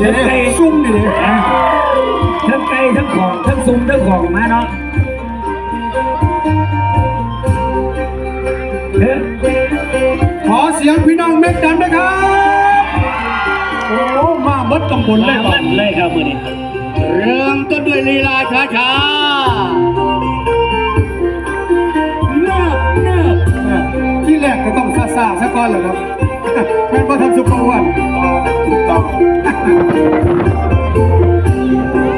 เดี๋ยวไก่ซุ่มนี่เลยอะทั้งไก่ทั้งของทั้งซุ้มทั้งของมาเนาะเฮ้ยขอเสียงพี่น้องเม็ดดำนะครับ โอ้ มาเบิดตำบลเลมายบ่บันเลยครับมือนี้เริ่มต้นด้วยลีลาช้าช้าเนิบเนิบที่แรกก็ต้องซาซาซะก่อนเหรอครับแม่นว่าทำซุปเปอร์วันถูกต้อง Thank you.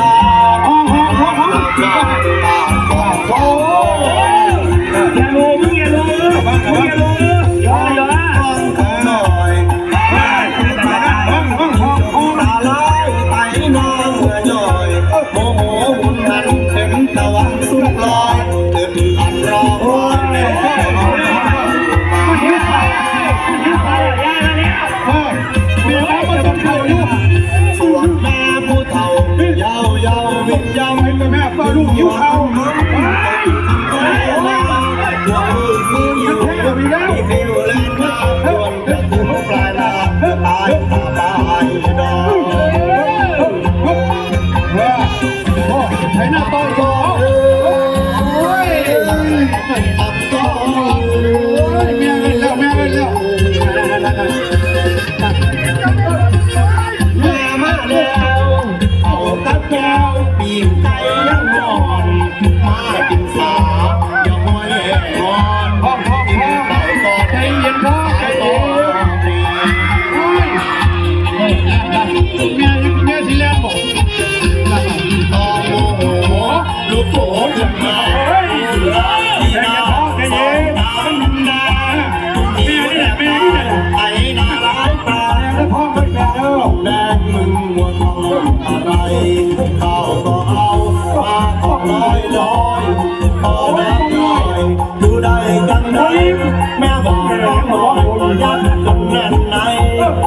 ลายไตน้องเมื่อจ่อย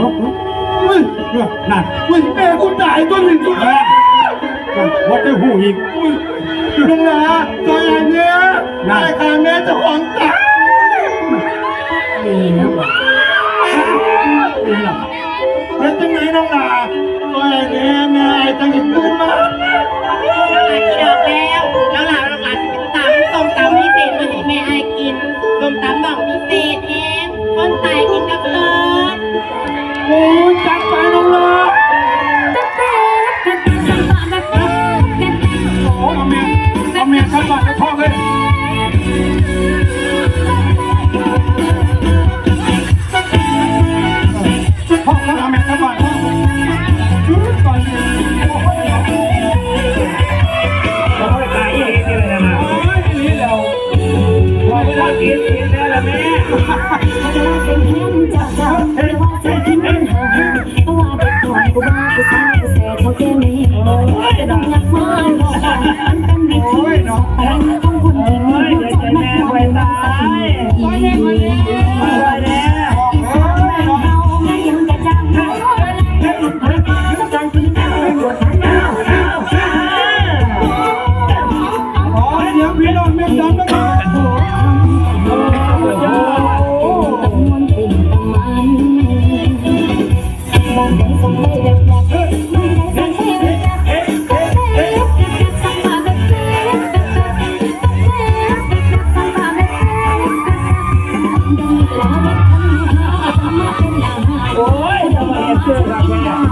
นั่นเฮ้ยแม่กูตายตัวหนึ่งตัวแม่ได้หูอีกลุงหลาตัวอย่างเนี้ยได้ค่ะแม่เจ้าของตายนี่นะวะนี่หรอแล้วจังไหนน้องนาตัวอย่างเนี้ยแม่ไอ้ตั้งอีกปืน ก่อนนะช่องเลยห้องแล้วเอาแมทก่อนห้องก่อนเราไปตายอีกทีเลยนะโอ้ยนี่เราว่าเวลากินกินได้แล้วแม่โอ้ย รังต้องคนดีมีผู้จัดมากมายหลากหลายอี 我为什么要去上课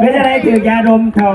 เป็นอะไรถือยาดมเขา